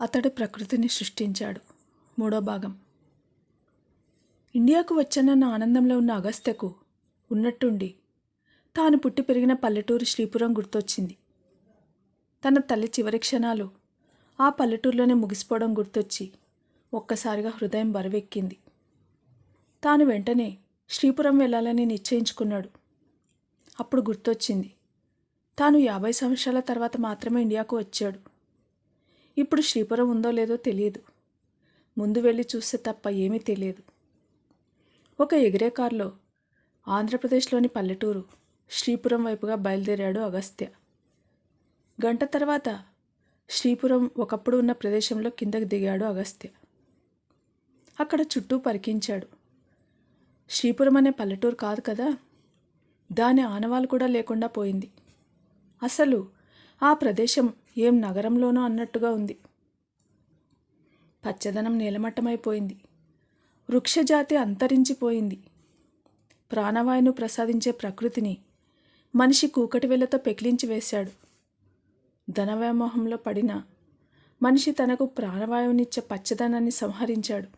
అతడు ప్రకృతిని సృష్టించాడు. మూడో భాగం. ఇండియాకు వచ్చానన్న ఆనందంలో ఉన్న అగస్త్యకు ఉన్నట్టుండి తాను పుట్టి పెరిగిన పల్లెటూరు శ్రీపురం గుర్తొచ్చింది. తన తల్లి చివరి క్షణాలు ఆ పల్లెటూరులోనే ముగిసిపోవడం గుర్తొచ్చి ఒక్కసారిగా హృదయం బరువెక్కింది. తాను వెంటనే శ్రీపురం వెళ్ళాలని నిశ్చయించుకున్నాడు. అప్పుడు గుర్తొచ్చింది. తాను యాభై సంవత్సరాల తర్వాత మాత్రమే ఇండియాకు వచ్చాడు. ఇప్పుడు శ్రీపురం ఉందో లేదో తెలియదు. ముందు వెళ్ళి చూస్తే తప్ప ఏమీ తెలియదు. ఒక ఎగిరే కారులో ఆంధ్రప్రదేశ్లోని పల్లెటూరు శ్రీపురం వైపుగా బయలుదేరాడు అగస్త్య. గంట తర్వాత శ్రీపురం ఒకప్పుడు ఉన్న ప్రదేశంలో కిందకి దిగాడు అగస్త్య. అక్కడ చుట్టూ పరికించాడు. శ్రీపురం అనే పల్లెటూరు కాదు కదా? దాని ఆనవాలు కూడా లేకుండా పోయింది. అసలు ఆ ప్రదేశం ఏం నగరంలోనో అన్నట్టుగా ఉంది. పచ్చదనం నీలమట్టమైపోయింది. వృక్షజాతి అంతరించిపోయింది. ప్రాణవాయువును ప్రసాదించే ప్రకృతిని మనిషి కూకటి వేళ్ళతో పెకిలించి వేశాడు. ధనవ్యామోహంలో పడిన మనిషి తనకు ప్రాణవాయువునిచ్చే పచ్చదనాన్ని సంహరించాడు.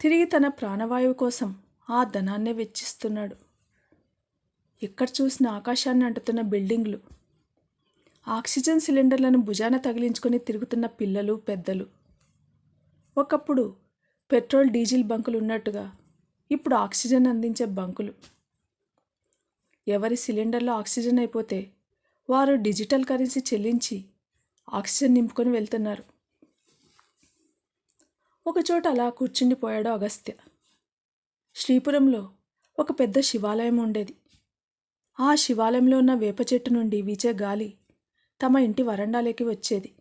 తిరిగి తన ప్రాణవాయువు కోసం ఆ ధనాన్నే వెచ్చిస్తున్నాడు. ఎక్కడ చూసిన ఆకాశాన్ని అంటుతున్న బిల్డింగ్లు ఆక్సిజన్ సిలిండర్లను భుజాన తగిలించుకొని తిరుగుతున్న పిల్లలు పెద్దలు. ఒకప్పుడు పెట్రోల్ డీజిల్ బంకులు ఉన్నట్టుగా ఇప్పుడు ఆక్సిజన్ అందించే బంకులు. ఎవరి సిలిండర్లో ఆక్సిజన్ అయిపోతే వారు డిజిటల్ కరెన్సీ చెల్లించి ఆక్సిజన్ నింపుకొని వెళ్తున్నారు. ఒకచోట అలా కూర్చుండిపోయాడు అగస్త్య. శ్రీపురంలో ఒక పెద్ద శివాలయం ఉండేది. ఆ శివాలయంలో ఉన్న వేప చెట్టు నుండి వీచే గాలి తమ ఇంటి వరండాలోకి వచ్చేది.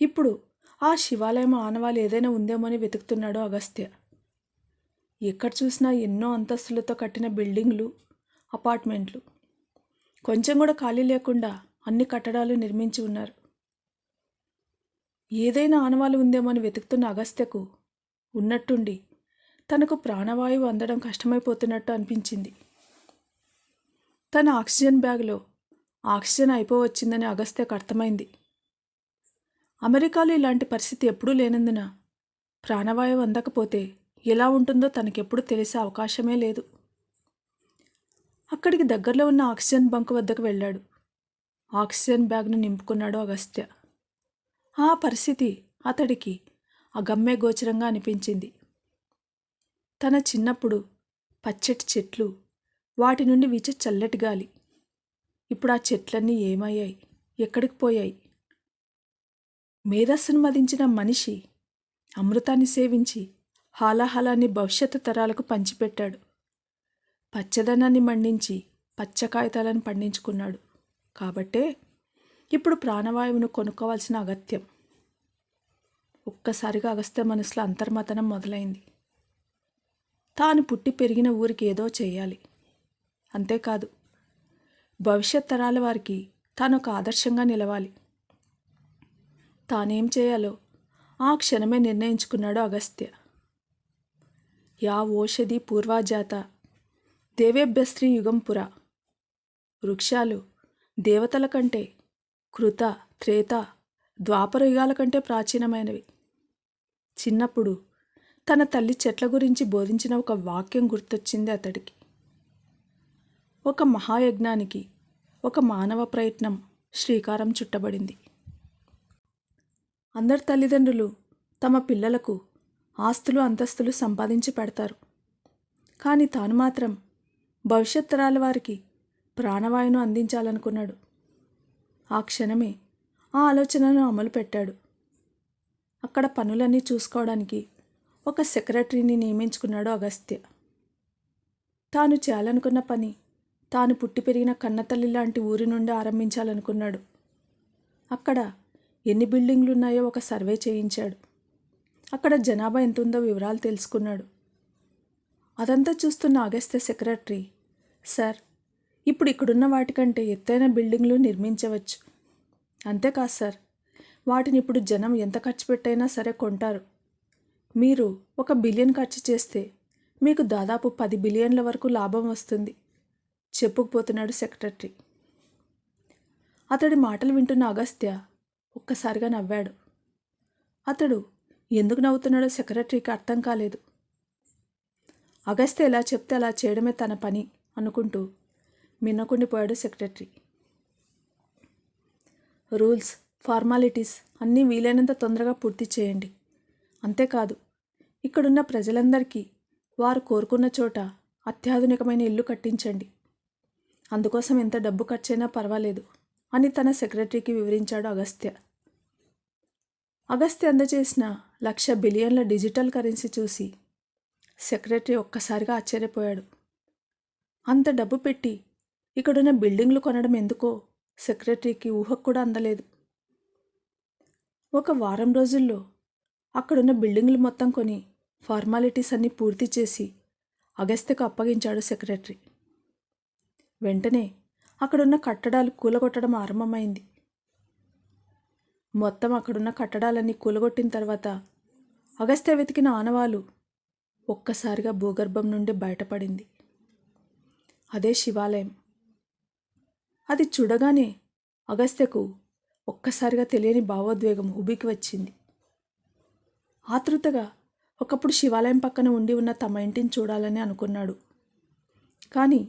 ఇప్పుడు ఆ శివాలయం ఆనవాలు ఏదైనా ఉందేమోని వెతుకుతున్నాడు అగస్త్య. ఎక్కడ చూసినా ఎన్నో అంతస్తులతో కట్టిన బిల్డింగ్లు అపార్ట్మెంట్లు. కొంచెం కూడా ఖాళీ లేకుండా అన్ని కట్టడాలు నిర్మించి ఉన్నారు. ఏదైనా ఆనవాలు ఉందేమోని వెతుకుతున్న అగస్త్యకు ఉన్నట్టుండి తనకు ప్రాణవాయువు అందడం కష్టమైపోతున్నట్టు అనిపించింది. తన ఆక్సిజన్ బ్యాగ్లో ఆక్సిజన్ అయిపోవచ్చిందని అగస్త్యకు అర్థమైంది. అమెరికాలో ఇలాంటి పరిస్థితి ఎప్పుడూ లేనందున ప్రాణవాయువు అందకపోతే ఎలా ఉంటుందో తనకెప్పుడు తెలిసే అవకాశమే లేదు. అక్కడికి దగ్గరలో ఉన్న ఆక్సిజన్ బంక్ వద్దకు వెళ్ళాడు. ఆక్సిజన్ బ్యాగ్ను నింపుకున్నాడు అగస్త్య. ఆ పరిస్థితి అతడికి అగమ్య గోచరంగా అనిపించింది. తన చిన్నప్పుడు పచ్చటి చెట్లు వాటి నుండి వీచే చల్లటి గాలి. ఇప్పుడు ఆ చెట్లన్నీ ఏమయ్యాయి? ఎక్కడికి పోయాయి? మేధస్సును మదించిన మనిషి అమృతాన్ని సేవించి హాలాహలాన్ని భవిష్యత్తు తరాలకు పంచిపెట్టాడు. పచ్చదనాన్ని మండించి పచ్చ కాగితాలను పండించుకున్నాడు. కాబట్టే ఇప్పుడు ప్రాణవాయువును కొనుక్కోవాల్సిన అగత్యం. ఒక్కసారిగా అగస్త్య మనసులో అంతర్మతనం మొదలైంది. తాను పుట్టి పెరిగిన ఊరికి ఏదో చేయాలి. అంతేకాదు భవిష్యత్ తరాల వారికి తాను ఒక ఆదర్శంగా నిలవాలి. తానేం చేయాలో ఆ క్షణమే నిర్ణయించుకున్నాడు అగస్త్య. యా ఓషధి పూర్వాజాత దేవేభ్యస్త్రీ యుగంపుర వృక్షాలు దేవతల కంటే కృత త్రేత ద్వాపర యుగాల కంటే ప్రాచీనమైనవి. చిన్నప్పుడు తన తల్లి చెట్ల గురించి బోధించిన ఒక వాక్యం గుర్తొచ్చింది అతడికి. ఒక మహాయజ్ఞానికి ఒక మానవ ప్రయత్నం శ్రీకారం చుట్టబడింది. అందరి తల్లిదండ్రులు తమ పిల్లలకు ఆస్తులు అంతస్తులు సంపాదించి పెడతారు. కానీ తాను మాత్రం భవిష్యత్ తరాల వారికి ప్రాణవాయును అందించాలనుకున్నాడు. ఆ క్షణమే ఆ ఆలోచనను అమలు పెట్టాడు. అక్కడ పనులన్నీ చూసుకోవడానికి ఒక సెక్రటరీని నియమించుకున్నాడు అగస్త్య. తాను చేయాలనుకున్న పని తాను పుట్టి పెరిగిన కన్నతల్లి లాంటి ఊరి నుండి ఆరంభించాలనుకున్నాడు. అక్కడ ఎన్ని బిల్డింగ్లు ఉన్నాయో ఒక సర్వే చేయించాడు. అక్కడ జనాభా ఎంత ఉందో వివరాలు తెలుసుకున్నాడు. అదంతా చూస్తున్న అగస్త్య సెక్రటరీ సార్ ఇప్పుడు ఇక్కడున్న వాటికంటే ఎత్తైన బిల్డింగ్లు నిర్మించవచ్చు. అంతేకాదు సార్. వాటిని ఇప్పుడు జనం ఎంత ఖర్చు పెట్టైనా సరే కొంటారు. మీరు ఒక బిలియన్ ఖర్చు చేస్తే మీకు దాదాపు పది బిలియన్ల వరకు లాభం వస్తుంది. చెప్పుకుపోతున్నాడు సెక్రటరీ. అతడి మాటలు వింటున్న అగస్త్య ఒక్కసారిగా నవ్వాడు. అతడు ఎందుకు నవ్వుతున్నాడో సెక్రటరీకి అర్థం కాలేదు. అగస్త్య ఎలా చెప్తే అలా చేయడమే తన పని అనుకుంటూ మిన్నకుండిపోయాడు సెక్రటరీ. రూల్స్ ఫార్మాలిటీస్ అన్నీ వీలైనంత తొందరగా పూర్తి చేయండి. అంతేకాదు ఇక్కడున్న ప్రజలందరికీ వారు కోరుకున్న చోట అత్యాధునికమైన ఇల్లు కట్టించండి. అందుకోసం ఎంత డబ్బు ఖర్చైనా పర్వాలేదు అని తన సెక్రటరీకి వివరించాడు అగస్త్య. అగస్త్య అందజేసిన లక్ష బిలియన్ల డిజిటల్ కరెన్సీ చూసి సెక్రటరీ ఒక్కసారిగా ఆశ్చర్యపోయాడు. అంత డబ్బు పెట్టి ఇక్కడున్న బిల్డింగ్లు కొనడం ఎందుకో సెక్రటరీకి ఊహకు కూడా అందలేదు. ఒక వారం రోజుల్లో అక్కడున్న బిల్డింగ్లు మొత్తం కొని ఫార్మాలిటీస్ అన్నీ పూర్తి చేసి అగస్త్యకు అప్పగించాడు సెక్రటరీ. వెంటనే అక్కడున్న కట్టడాలు కూలగొట్టడం ఆరంభమైంది. మొత్తం అక్కడున్న కట్టడాలన్నీ కూలగొట్టిన తర్వాత అగస్త్య వెతికిన ఆనవాలు ఒక్కసారిగా భూగర్భం నుండి బయటపడింది. అదే శివాలయం. అది చూడగానే అగస్త్యకు ఒక్కసారిగా తెలియని భావోద్వేగం ఉబికి వచ్చింది. ఆతృతగా ఒకప్పుడు శివాలయం పక్కన ఉండి ఉన్న తమ ఇంటిని చూడాలని అనుకున్నాడు. కానీ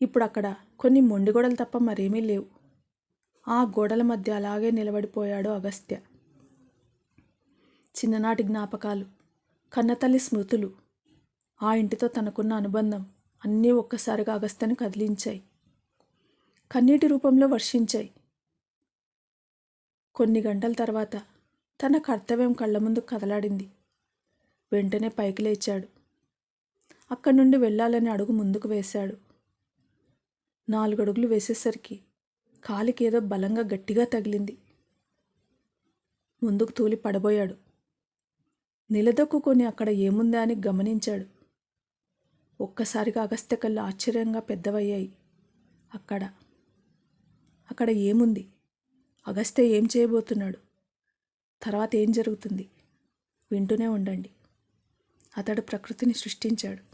ఇప్పుడు అక్కడ కొన్ని మొండి గోడలు తప్ప మరేమీ లేవు. ఆ గోడల మధ్య అలాగే నిలబడిపోయాడు అగస్త్య. చిన్ననాటి జ్ఞాపకాలు కన్నతల్లి స్మృతులు ఆ ఇంటితో తనకున్న అనుబంధం అన్నీ ఒక్కసారిగా అగస్త్యను కదిలించాయి. కన్నీటి రూపంలో వర్షించాయి. కొన్ని గంటల తర్వాత తన కర్తవ్యం కళ్ళ ముందు కదలాడింది. వెంటనే పైకి లేచాడు. అక్కడి నుండి వెళ్ళాలని అడుగు ముందుకు వేశాడు. నాలుగు అడుగులు వేసేసరికి కాలికి ఏదో బలంగా గట్టిగా తగిలింది. ముందుకు తూలి పడబోయాడు. నిలదొక్కుని అక్కడ ఏముందా అని గమనించాడు. ఒక్కసారిగా అగస్త్య కళ్ళు ఆశ్చర్యంగా పెద్దవయ్యాయి. అక్కడ అక్కడ ఏముంది? అగస్త్య ఏం చేయబోతున్నాడు? తర్వాత ఏం జరుగుతుంది? వింటూనే ఉండండి. అతడు ప్రకృతిని సృష్టించాడు.